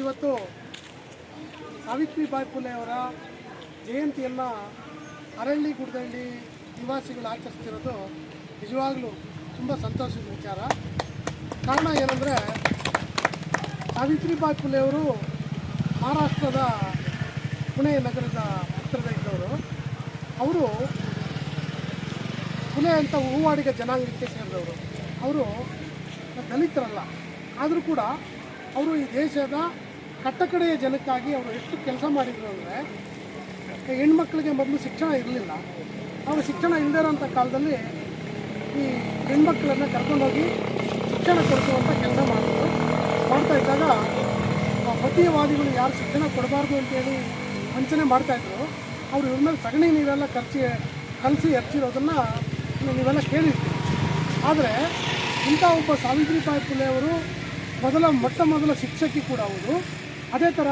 ಇವತ್ತು ಸಾವಿತ್ರಿ ಸಾವಿತ್ರಿಬಾಯಿ ಫುಲೆ ಅವರ ಜಯಂತಿಯನ್ನು ಅರಳ್ಳಿ ಗುಡ್ಡಳ್ಳಿ ನಿವಾಸಿಗಳು ಆಚರಿಸ್ತಿರೋದು ನಿಜವಾಗ್ಲೂ ತುಂಬ ಸಂತೋಷದ ವಿಚಾರ. ಕಾರಣ ಏನಂದರೆ ಸಾವಿತ್ರಿಬಾಯಿ ಫುಲೆ ಅವರು ಮಹಾರಾಷ್ಟ್ರದ ಪುಣೆ ನಗರದ ಹತ್ತಿರದ ಇದ್ದವರು. ಅವರು ಪುಣೆ ಅಂತ ಹೂವಾಡಿಗ ಜನಾಂಗಕ್ಕೆ ಸೇರಿದವರು. ಅವರು ದಲಿತರಲ್ಲ. ಆದರೂ ಕೂಡ ಅವರು ಈ ದೇಶದ ಕಟ್ಟಕಡೆಯ ಜನಕ್ಕಾಗಿ ಅವರು ಎಷ್ಟು ಕೆಲಸ ಮಾಡಿದರು ಅಂದರೆ ಹೆಣ್ಮಕ್ಳಿಗೆ ಮೊದಲು ಶಿಕ್ಷಣ ಇರಲಿಲ್ಲ. ಅವರು ಶಿಕ್ಷಣ ಇಲ್ಲದೇ ಇರೋಂಥ ಕಾಲದಲ್ಲಿ ಈ ಹೆಣ್ಮಕ್ಳನ್ನು ಕರ್ಕೊಂಡೋಗಿ ಶಿಕ್ಷಣ ಕೊಡಿಸುವಂಥ ಕೆಲಸ ಮಾಡಿದ್ರು. ಮಾಡ್ತಾ ಇದ್ದಾಗ ಆ ಮತೀಯವಾದಿಗಳು ಯಾರು ಶಿಕ್ಷಣ ಕೊಡಬಾರ್ದು ಅಂತೇಳಿ ವಂಚನೆ ಮಾಡ್ತಾಯಿದ್ರು ಅವರು ಇವ್ರ ಮೇಲೆ ಸಗಣಿ ನೀರೆಲ್ಲ ಖರ್ಚಿ ಕಲಸಿ ಎರ್ಚಿರೋದನ್ನು ನೀವೆಲ್ಲ ಕೇಳಿರ್ತೀವಿ ಆದರೆ ಇಂಥ ಒಬ್ಬ ಸಾವಿತ್ರಿಬಾಯಿ ಫುಲೆ ಅವರು ಮೊದಲ, ಮೊಟ್ಟ ಮೊದಲ ಶಿಕ್ಷಕಿ ಕೂಡ ಅವರು ಅದೇ ಥರ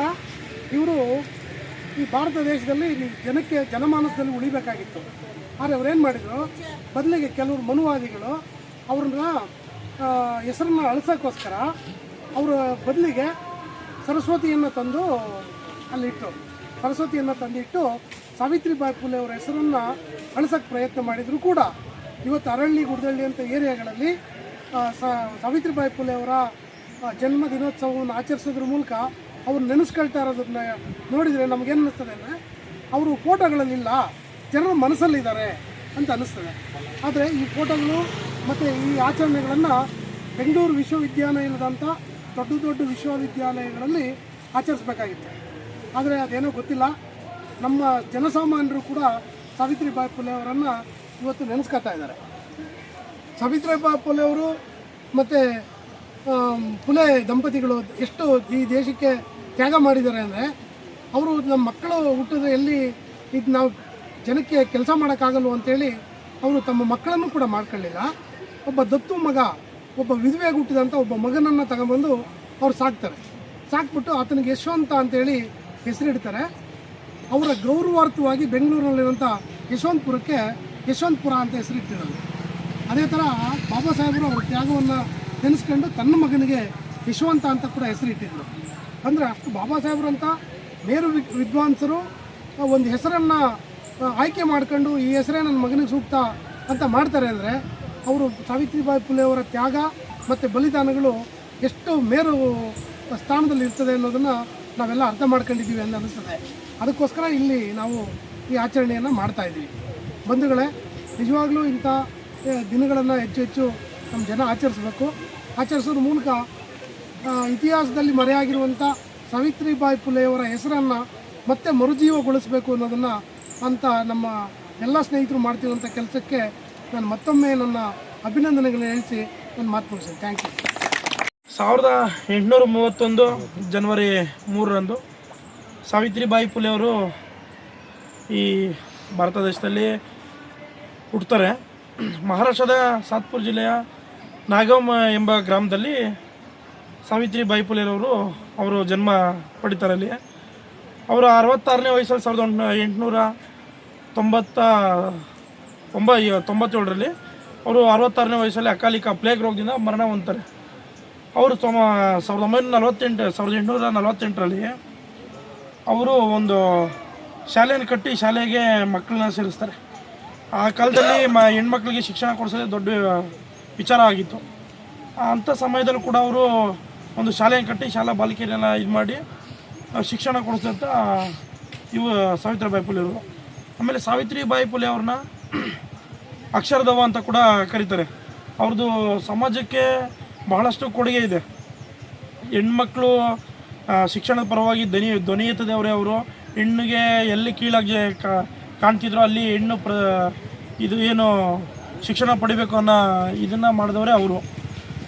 ಇವರು ಈ ಭಾರತ ದೇಶದಲ್ಲಿ ಜನಕ್ಕೆ ಜನಮಾನಸದಲ್ಲಿ ಉಳಿಬೇಕಾಗಿತ್ತು. ಆದರೆ ಅವ್ರೇನು ಮಾಡಿದರು? ಬದಲಿಗೆ ಕೆಲವರು ಮನುವಾದಿಗಳು ಅವ್ರನ್ನ ಹೆಸರನ್ನ ಅಳಿಸೋಕ್ಕೋಸ್ಕರ ಅವರ ಬದಲಿಗೆ ಸರಸ್ವತಿಯನ್ನು ತಂದು ಅಲ್ಲಿಟ್ಟು, ಸರಸ್ವತಿಯನ್ನು ತಂದಿಟ್ಟು ಸಾವಿತ್ರಿಬಾಯಿ ಫುಲೆ ಅವರ ಹೆಸರನ್ನು ಅಳಿಸೋಕ್ಕೆ ಪ್ರಯತ್ನ ಮಾಡಿದರೂ ಕೂಡ. ಇವತ್ತು ಅರಳ್ಳಿ, ಗುಡ್ದಳ್ಳಿ ಅಂತ ಏರಿಯಾಗಳಲ್ಲಿ ಸಾವಿತ್ರಿಬಾಯಿ ಫುಲೆ ಅವರ ಜನ್ಮ ದಿನೋತ್ಸವವನ್ನು ಆಚರಿಸೋದ್ರ ಮೂಲಕ ಅವ್ರು ನೆನೆಸ್ಕೊಳ್ತಾ ಇರೋದನ್ನ ನೋಡಿದರೆ ನಮಗೇನು ಅನ್ನಿಸ್ತದೆ ಅಂದರೆ, ಅವರು ಫೋಟೋಗಳಲ್ಲಿಲ್ಲ, ಜನರ ಮನಸ್ಸಲ್ಲಿದ್ದಾರೆ ಅಂತ ಅನ್ನಿಸ್ತದೆ. ಆದರೆ ಈ ಫೋಟೋಗಳು ಮತ್ತು ಈ ಆಚರಣೆಗಳನ್ನು ಬೆಂಗಳೂರು ವಿಶ್ವವಿದ್ಯಾಲಯದಂಥ ದೊಡ್ಡ ದೊಡ್ಡ ವಿಶ್ವವಿದ್ಯಾಲಯಗಳಲ್ಲಿ ಆಚರಿಸ್ಬೇಕಾಗಿತ್ತು. ಆದರೆ ಅದೇನೋ ಗೊತ್ತಿಲ್ಲ. ನಮ್ಮ ಜನಸಾಮಾನ್ಯರು ಕೂಡ ಸಾವಿತ್ರಿಬಾಯಿ ಫುಲೆ ಅವರನ್ನು ಇವತ್ತು ನೆನೆಸ್ಕೊತಾ ಇದ್ದಾರೆ. ಸಾವಿತ್ರಿಬಾಯಿ ಫುಲೆ ಅವರು ಮತ್ತು ಫುಲೆ ದಂಪತಿಗಳು ಎಷ್ಟು ಈ ದೇಶಕ್ಕೆ ತ್ಯಾಗ ಮಾಡಿದ್ದಾರೆ ಅಂದರೆ, ಅವರು ನಮ್ಮ ಮಕ್ಕಳು ಹುಟ್ಟಿದ ಎಲ್ಲಿ ಇದು ನಾವು ಜನಕ್ಕೆ ಕೆಲಸ ಮಾಡೋಕ್ಕಾಗಲ್ವ ಅಂತೇಳಿ ಅವರು ತಮ್ಮ ಮಕ್ಕಳನ್ನು ಕೂಡ ಮಾಡ್ಕೊಳ್ಳಿಲ್ಲ. ಒಬ್ಬ ದತ್ತು ಮಗ, ಒಬ್ಬ ವಿಧವೆಯಾಗಿ ಹುಟ್ಟಿದಂಥ ಒಬ್ಬ ಮಗನನ್ನು ತಗೊಂಬಂದು ಅವ್ರು ಸಾಕ್ತಾರೆ. ಸಾಕ್ಬಿಟ್ಟು ಆತನಿಗೆ ಯಶವಂತ ಅಂತೇಳಿ ಹೆಸರಿಡ್ತಾರೆ. ಅವರ ಗೌರವಾರ್ಥವಾಗಿ ಬೆಂಗಳೂರಿನಲ್ಲಿರುವಂಥ ಯಶವಂತಪುರಕ್ಕೆ ಯಶವಂತಪುರ ಅಂತ ಹೆಸರಿಟ್ಟಿರೋದು. ಅದೇ ಥರ ಬಾಬಾ ಸಾಹೇಬರು ಅವ್ರ ತ್ಯಾಗವನ್ನು ನೆನೆಸ್ಕೊಂಡು ತನ್ನ ಮಗನಿಗೆ ಯಶವಂತ ಅಂತ ಕೂಡ ಹೆಸರಿಟ್ಟಿದ್ರು ಅಂದರೆ ಅಷ್ಟು ಬಾಬಾ ಸಾಹೇಬರು ಅಂತ ಮೇರು ವಿದ್ವಾಂಸರು ಒಂದು ಹೆಸರನ್ನು ಆಯ್ಕೆ ಮಾಡ್ಕೊಂಡು ಈ ಹೆಸರೇ ನನ್ನ ಮಗನಿಗೆ ಸೂಕ್ತ ಅಂತ ಮಾಡ್ತಾರೆ ಅಂದರೆ ಅವರು ಸಾವಿತ್ರಿಬಾಯಿ ಫುಲೆ ಅವರ ತ್ಯಾಗ ಮತ್ತು ಬಲಿದಾನಗಳು ಎಷ್ಟು ಮೇರು ಸ್ಥಾನದಲ್ಲಿ ಇರ್ತದೆ ಅನ್ನೋದನ್ನು ನಾವೆಲ್ಲ ಅರ್ಥ ಮಾಡ್ಕೊಂಡಿದ್ದೀವಿ ಅಂತ ಅನಿಸ್ತದೆ ಅದಕ್ಕೋಸ್ಕರ ಇಲ್ಲಿ ನಾವು ಈ ಆಚರಣೆಯನ್ನು ಮಾಡ್ತಾ ಇದ್ದೀವಿ. ಬಂಧುಗಳೇ, ನಿಜವಾಗ್ಲೂ ಇಂಥ ದಿನಗಳನ್ನು ಹೆಚ್ಚು ಹೆಚ್ಚು ನಮ್ಮ ಜನ ಆಚರಿಸ್ಬೇಕು. ಆಚರಿಸೋದ್ರ ಮೂಲಕ ಇತಿಹಾಸದಲ್ಲಿ ಮರೆಯಾಗಿರುವಂಥ ಸಾವಿತ್ರಿಬಾಯಿ ಫುಲೆಯವರ ಹೆಸರನ್ನು ಮತ್ತೆ ಮರುಜೀವಗೊಳಿಸಬೇಕು ಅನ್ನೋದನ್ನು ಅಂತ ನಮ್ಮ ಎಲ್ಲ ಸ್ನೇಹಿತರು ಮಾಡ್ತಿರುವಂಥ ಕೆಲಸಕ್ಕೆ ನಾನು ಮತ್ತೊಮ್ಮೆ ನನ್ನ ಅಭಿನಂದನೆಗಳು ಹೇಳಿಸಿ ನನ್ನ ಮಾತು ಮುಗಿಸ್ತೇನೆ. ಥ್ಯಾಂಕ್ ಯು ಸಾವಿರದ ಎಂಟುನೂರ ಮೂವತ್ತೊಂದು ಜನ್ವರಿ ಮೂರರಂದು ಸಾವಿತ್ರಿಬಾಯಿ ಫುಲೆ ಅವರು ಈ ಭಾರತ ದೇಶದಲ್ಲಿ ಹುಡ್ತಾರೆ ಮಹಾರಾಷ್ಟ್ರದ ಸಾತ್ಪುರ್ ಜಿಲ್ಲೆಯ ನಾಗಮ್ ಎಂಬ ಗ್ರಾಮದಲ್ಲಿ ಸಾವಿತ್ರಿ ಫುಲೆರವರು ಅವರು ಜನ್ಮ ಪಡಿತಾರೆ ಅಲ್ಲಿ. ಅವರು ಅರವತ್ತಾರನೇ ವಯಸ್ಸಲ್ಲಿ ಸಾವಿರದ ಒಂಬ- ಎಂಟುನೂರ ತೊಂಬತ್ತ ಒಂಬ ತೊಂಬತ್ತೇಳರಲ್ಲಿ ಅವರು ಅರವತ್ತಾರನೇ ವಯಸ್ಸಲ್ಲಿ ಅಕಾಲಿಕ ಪ್ಲೇಗ್ ರೋಗದಿಂದ ಮರಣ ಹೊಂದ್ತಾರೆ ಅವರು ತೊಮ ಸಾವಿರದ ಒಂಬೈನೂರ ನಲವತ್ತೆಂಟು ಸಾವಿರದ ಎಂಟುನೂರ ನಲವತ್ತೆಂಟರಲ್ಲಿ ಅವರು ಒಂದು ಶಾಲೆಯನ್ನು ಕಟ್ಟಿ ಶಾಲೆಗೆ ಮಕ್ಕಳನ್ನ ಸೇರಿಸ್ತಾರೆ. ಆ ಕಾಲದಲ್ಲಿ ಮ ಹೆಣ್ಮಕ್ಳಿಗೆ ಶಿಕ್ಷಣ ಕೊಡಿಸೋದೇ ದೊಡ್ಡ ವಿಚಾರ ಆಗಿತ್ತು. ಅಂಥ ಸಮಯದಲ್ಲೂ ಕೂಡ ಅವರು ಒಂದು ಶಾಲೆಯನ್ನು ಕಟ್ಟಿ ಶಾಲಾ ಬಾಲಿಕೆಯನ್ನೆಲ್ಲ ಇದು ಮಾಡಿ ಶಿಕ್ಷಣ ಕೊಡಿಸಿದಂಥ ಇವು ಸಾವಿತ್ರಿಬಾಯಿ ಫುಲೆ ಅವರು ಆಮೇಲೆ ಸಾವಿತ್ರಿಬಾಯಿ ಪುಲೆ ಅವ್ರನ್ನ ಅಕ್ಷರದವ ಅಂತ ಕೂಡ ಕರೀತಾರೆ. ಅವ್ರದ್ದು ಸಮಾಜಕ್ಕೆ ಬಹಳಷ್ಟು ಕೊಡುಗೆ ಇದೆ. ಹೆಣ್ಮಕ್ಳು ಶಿಕ್ಷಣದ ಪರವಾಗಿ ಧ್ವನಿ ಧ್ವನಿ ಎತ್ತದವರೇ ಅವರು ಹೆಣ್ಣಿಗೆ ಎಲ್ಲಿ ಕೀಳಾಗಿ ಕಾಣ್ತಿದ್ರೋ ಅಲ್ಲಿ ಹೆಣ್ಣು ಪ್ರ, ಇದು ಏನು ಶಿಕ್ಷಣ ಪಡಿಬೇಕು ಅನ್ನೋ ಇದನ್ನು ಮಾಡಿದವರೇ ಅವರು.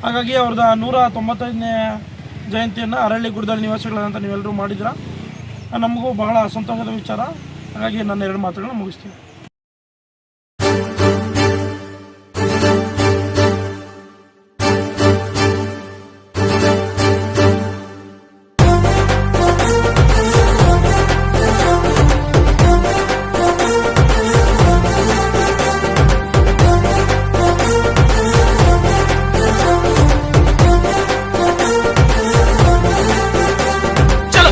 ಹಾಗಾಗಿ ಅವ್ರದ್ದು ನೂರ ತೊಂಬತ್ತೈದನೇ ಜಯಂತಿಯನ್ನು ಅರಳ್ಳಿ ಗುಡ್ದಳ್ಳಿ ನಿವಾಸಿಗಳಂತ ನೀವೆಲ್ಲರೂ ಮಾಡಿದ್ರ ನಮಗೂ ಬಹಳ ಸಂತೋಷದ ವಿಚಾರ. ಹಾಗಾಗಿ ನನ್ನ ಎರಡು ಮಾತುಗಳನ್ನ ಮುಗಿಸ್ತೀನಿ.